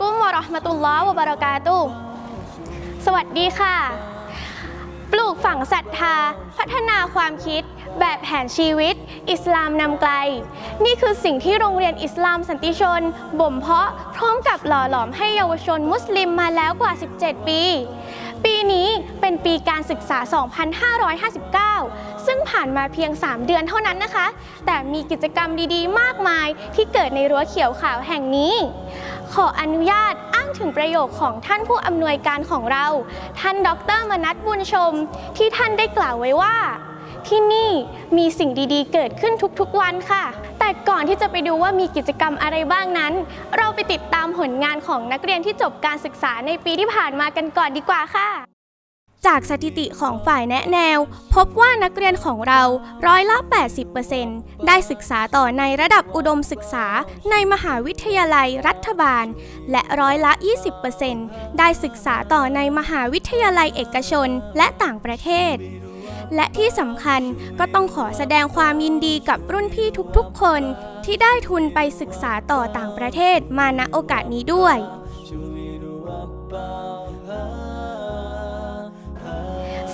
กุมวะราะห์มะตุลลอฮ์วะบะเรากาตุสวัสดีค่ะ ปลูกฝังศรัทธา พัฒนาความคิด แบบแผนชีวิต อิสลามนำไกล นี่คือสิ่งที่โรงเรียนอิสลามสันติชน บ่มเพาะพร้อมกับหล่อหลอมให้เยาวชนมุสลิมมาแล้วกว่า 17 ปี ปีนี้เป็นปีการศึกษา 2559 ผ่านมาเพียง 3 เดือนเท่านั้นนะคะ แต่มีกิจกรรมดีๆ มากมายที่เกิดในรั้วเขียวขาวแห่งนี้ ขออนุญาตอ้างถึงประโยคของท่านผู้อำนวยการของเรา ท่านดรมนัทบุญชม ที่ท่านได้กล่าวไว้ว่าที่นี่มีสิ่งดีๆ เกิดขึ้นทุกๆ วันค่ะ แต่ก่อนที่จะไปดูว่ามีกิจกรรมอะไรบ้างนั้น เราไปติดตามผลงานของนักเรียนที่จบการศึกษาในปีที่ผ่านมากันก่อนดีกว่าค่ะ จากสถิติของฝ่ายแนะแนว พบว่านักเรียนของเราร้อยละ 80%ได้ศึกษาต่อในระดับอุดมศึกษาในมหาวิทยาลัยรัฐบาล และร้อยละ 20%ได้ศึกษาต่อในมหาวิทยาลัยเอกชนและต่างประเทศ และที่สำคัญก็ต้องขอแสดงความยินดีกับรุ่นพี่ทุกๆคน ที่ได้ทุนไปศึกษาต่อต่างประเทศมาณโอกาสนี้ด้วย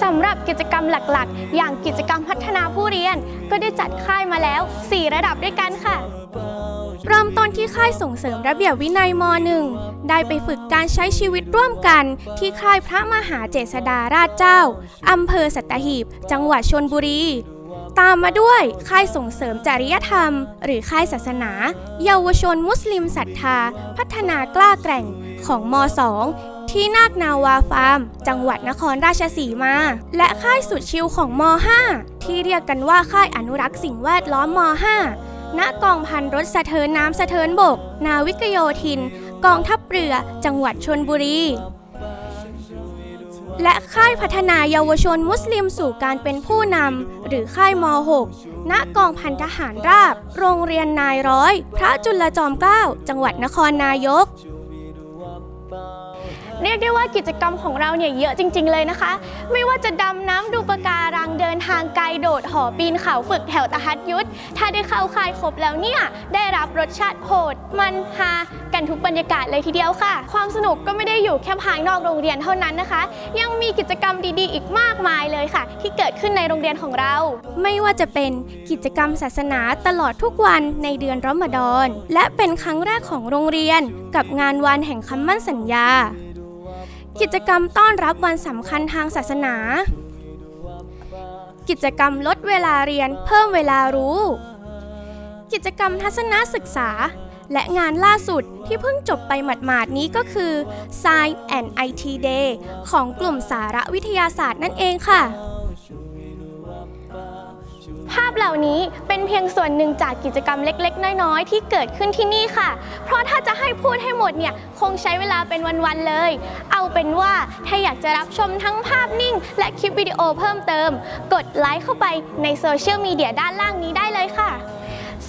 สำหรับกิจกรรมหลักๆ อย่างกิจกรรมพัฒนาผู้เรียนก็ได้จัดค่ายมาแล้ว 4 ระดับด้วยกันค่ะ เริ่มต้นที่ค่ายส่งเสริมระเบียบวินัยม .1 ได้ไปฝึกการใช้ชีวิตร่วมกัน ที่ค่ายพระมหาเจษฎาราชเจ้าอำเภอสัตหีบ จังหวัดชนบุรีตามมาด้วยค่ายส่งเสริมจริยธรรม หรือค่ายศาสนา เยาวชนมุสลิมศรัทธา พัฒนากล้าแกร่งของม 2 ที่นาคนาวาฟาร์ม จังหวัดนครราชสีมา และค่ายสุดชิลของม 5 ที่เรียกกันว่าค่ายอนุรักษ์สิ่งแวดล้อมม 5 ณกองพันรถสะเทินน้ำสะเทินบก นาวิกโยธิน กองทัพเรือ จังหวัดชนบุรีและค่ายพัฒนาเยาวชนมุสลิมสู่การเป็นผู้นำ หรือค่ายม 6 ณ กองพันทหารราบ โรงเรียนนายร้อย พระจุลจอมเกล้า จังหวัดนครนายก เรียกได้ว่ากิจกรรมของเราเนี่ยเยอะจริง ๆ เลยนะคะ ไม่ว่าจะดำน้ำดูปะการังเดินทางไกลโดดหอปีนเขาฝึกแถวตะฮัดยุทธถ้าได้เข้าค่ายครบแล้วเนี่ย ได้รับรสชาติโหด มันฮากันทุกบรรยากาศเลยทีเดียวค่ะ ความสนุกก็ไม่ได้อยู่แค่ภายนอกโรงเรียนเท่านั้นนะคะ ยังมีกิจกรรมดีๆ อีกมากมายเลยค่ะ ที่เกิดขึ้นในโรงเรียนของเรา ไม่ว่าจะเป็นกิจกรรมศาสนาตลอดทุกวันในเดือนรอมฎอนและเป็นครั้งแรกของโรงเรียน กับงานวันแห่งคำมั่นสัญญา กิจกรรมต้อนรับวันสำคัญทางศาสนา กิจกรรมลดเวลาเรียนเพิ่มเวลารู้ กิจกรรมทัศนศึกษา และงานล่าสุดที่เพิ่งจบไปหมาดๆนี้ก็คือ Science and IT Day ของกลุ่มสาระวิทยาศาสตร์นั่นเองค่ะ ภาพเหล่านี้เป็นเพียงส่วนหนึ่งจากกิจกรรมเล็ก ๆ น้อย ๆ ที่เกิดขึ้นที่นี่ค่ะ เพราะถ้าจะให้พูดให้หมดเนี่ย คงใช้เวลาเป็นวัน ๆ เลย เอาเป็นว่าถ้าอยากจะรับชมทั้งภาพนิ่ง และคลิปวิดีโอเพิ่มเติม กดไลค์เข้าไปในโซเชียลมีเดียด้านล่างนี้ได้เลยค่ะ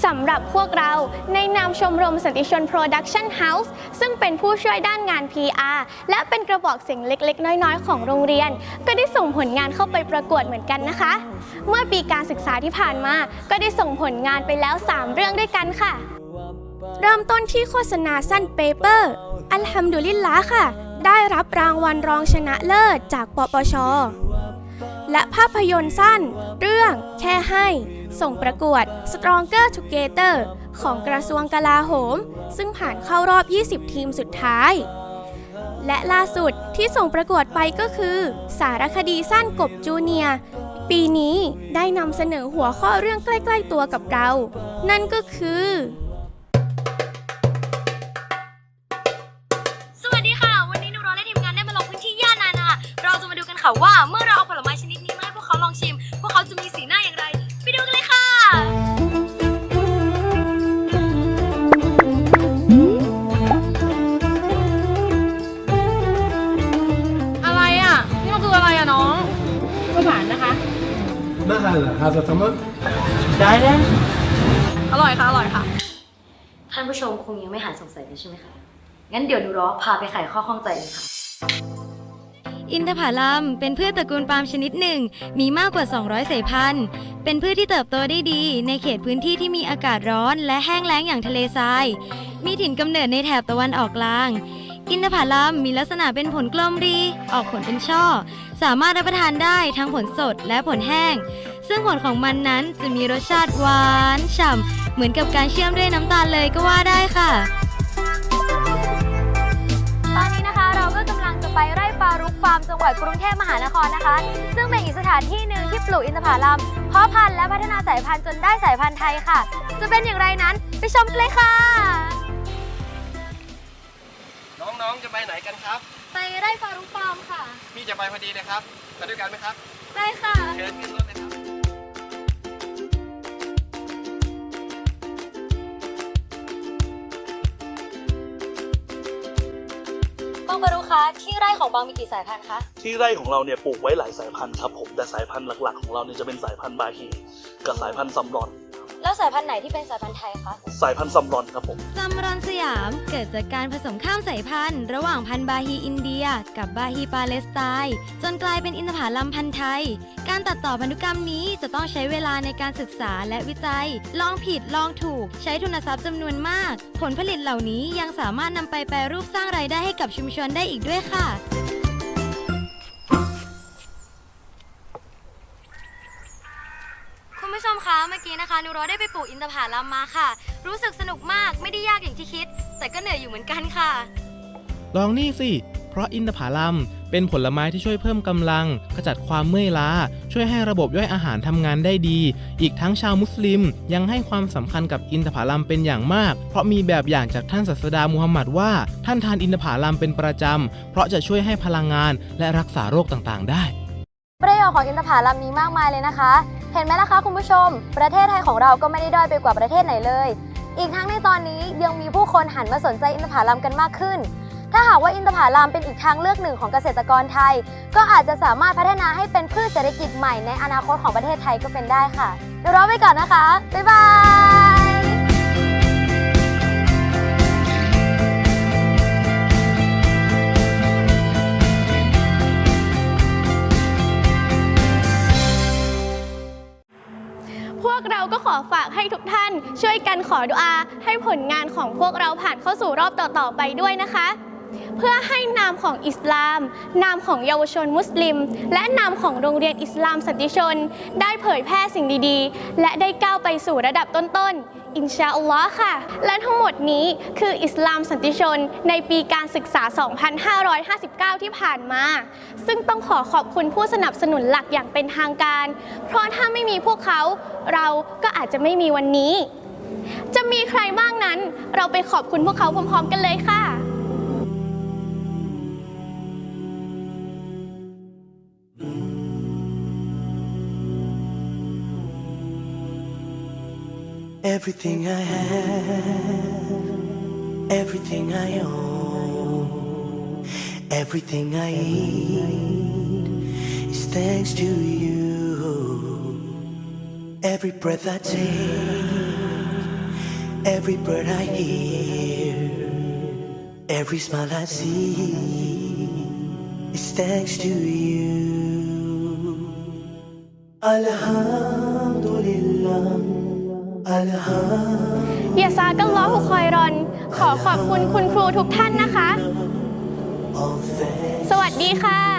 สำหรับพวกเราในนามชมรมสันติชน Production House ซึ่งเป็นผู้ช่วยด้านงาน PR และเป็นกระบอกเสียงเล็ก ๆ น้อย ๆ ของโรงเรียน ก็ได้ส่งผลงานเข้าไปประกวดเหมือนกันนะคะ เมื่อปีการศึกษาที่ผ่านมา ก็ได้ส่งผลงานไปแล้ว 3 เรื่องด้วยกันค่ะ เริ่มต้นที่โฆษณาสั้นเปเปอร์อัลฮัมดุลิลละค่ะ ได้รับรางวัลรองชนะเลิศจากปปช และภาพยนตร์สั้น เรื่องแค่ให้ ส่งประกวด Stronger Together ของกระทรวงกลาโหม ซึ่งผ่านเข้ารอบ 20 ทีมสุดท้าย และล่าสุดที่ส่งประกวดไปก็คือ สารคดีสั้นกบจูเนียปีนี้ได้นำเสนอหัวข้อเรื่องใกล้ ๆ ตัวกับเรา นั่นก็คือ هذا؟ هذا تمر؟ อร่อยค่ะ อร่อยค่ะ ท่านผู้ชมคงยังไม่หายสงสัยเลยใช่ไหมคะ งั้นเดี๋ยวหนูรอพาไปไขข้อข้องใจเลยค่ะ อินทผลัมเป็นพืชตระกูลปาล์มชนิดหนึ่ง มีมากกว่า 200 สายพันธุ์ เป็นพืชที่เติบโตได้ดี ในเขตพื้นที่ที่มีอากาศร้อน และแห้งแล้งอย่างทะเลทราย มีถิ่นกำเนิดในแถบตะวันออกกลาง อินทผลัมมีลักษณะเป็นผลกลมรี ออกผลเป็นช่อ สามารถรับประทานได้ทั้งผลสดและผลแห้ง ซึ่งผลของมันนั้นจะมีรสชาติหวานฉ่ำ เหมือนกับการเชื่อมด้วยน้ำตาลเลยก็ว่าได้ค่ะ ตอนนี้นะคะเราก็กำลังจะไปไร่ปารุกฟาร์มจังหวัดกรุงเทพมหานครนะคะ ซึ่งเป็นอีกสถานที่หนึ่งที่ปลูกอินทผลัมเพาะพันธุ์และพัฒนาสายพันธุ์จนได้สายพันธุ์ไทยค่ะ จะเป็นอย่างไรนั้นไปชมกันเลยค่ะ จะไปไหนกันครับ ไปไร่ปารุกฟาร์มค่ะ พี่จะไปพอดีเลยครับไปด้วยกันไหมครับ ได้ค่ะ เชิญขึ้นรถเลยครับ บางปารุคะที่ไร่ของบางมีกี่สายพันธุ์คะ ที่ไร่ของเราเนี่ยปลูกไว้หลายสายพันธุ์ครับผมแต่สายพันธุ์หลักๆ ของเราเนี่ยจะเป็นสายพันธุ์บาฮีกับสายพันธุ์ซัมรอน แล้วสายพันธุ์ไหนที่เป็นสายพันธุ์ไทยคะสายพันธุ์ซัมรอนครับผม ซัมรอนสยามเกิดจากการผสมข้ามสายพันธุ์ ระหว่างพันธุ์บาฮีอินเดีย กับบาฮีปาเลสไตน์จนกลายเป็นอินทผลัมพันธุ์ไทย การตัดต่อพันธุกรรมนี้จะต้องใช้เวลาในการศึกษาและวิจัย ลองผิดลองถูก ใช้ทุนทรัพย์จำนวนมาก ผลผลิตเหล่านี้ยังสามารถนำไปแปรรูปสร้างรายได้ให้กับชุมชนได้อีกด้วยค่ะ คะเมื่อกี้นะคะนูโรได้ไปปลูกอินทผลัมมาค่ะ รู้สึกสนุกมากไม่ได้ยากอย่างที่คิด แต่ก็เหนื่อยอยู่เหมือนกันค่ะ ลองนี่สิ เพราะอินทผลัมเป็นผลไม้ที่ช่วยเพิ่มกำลัง ขจัดความเมื่อยล้า ช่วยให้ระบบย่อยอาหารทำงานได้ดี อีกทั้งชาวมุสลิมยังให้ความสำคัญกับอินทผลัมเป็นอย่างมาก เพราะมีแบบอย่างจากท่านศาสดามูฮัมหมัดว่า ท่านทานอินทผลัมเป็นประจำ เพราะจะช่วยให้พลังงานและรักษาโรคต่างๆ ได้ ประโยชน์ของอินทผลัมมีมากมายเลยนะคะ เห็นไหมล่ะคะคุณผู้ชม ประเทศไทยของเราก็ไม่ได้ด้อยไปกว่าประเทศไหนเลย อีกทั้งในตอนนี้ยังมีผู้คนหันมาสนใจอินทผลัมกันมากขึ้น ถ้าหากว่าอินทผลัมเป็นอีกทางเลือกหนึ่งของเกษตรกรไทย ก็อาจจะสามารถพัฒนาให้เป็นพืชเศรษฐกิจใหม่ในอนาคตของประเทศไทยก็เป็นได้ค่ะเดี๋ยวรอไปก่อนนะคะบ๊ายบาย นขอดุอาให้ผลงานของพวกเราผ่านเข้าสู่รอบต่อๆไปด้วยนะคะ เพื่อให้นามของอิสลาม นามของเยาวชนมุสลิม และนามของโรงเรียนอิสลามสันติชน ได้เผยแพร่สิ่งดีๆ และได้ก้าวไปสู่ระดับต้นๆ อินชาอัลลอฮ์ค่ะ และทั้งหมดนี้คืออิสลามสันติชนในปีการศึกษา 2559 ที่ผ่านมา ซึ่งต้องขอขอบคุณผู้สนับสนุนหลักอย่างเป็นทางการ เพราะถ้าไม่มีพวกเขา เราก็อาจจะไม่มีวันนี้ จะมีใครบ้างนั้น เราไปขอบคุณพวกเขาพร้อมๆกันเลยค่ะ Everything I have, everything I own, everything I eat is thanks to you. Every breath I take, every bird I hear, every smile I see is thanks to you. Alhamdulillah, Alhamdulillah. อย่าซากัลลอฮุคอยรอน ขอขอบคุณคุณครูทุกท่านนะคะ All thanks สวัสดีค่ะ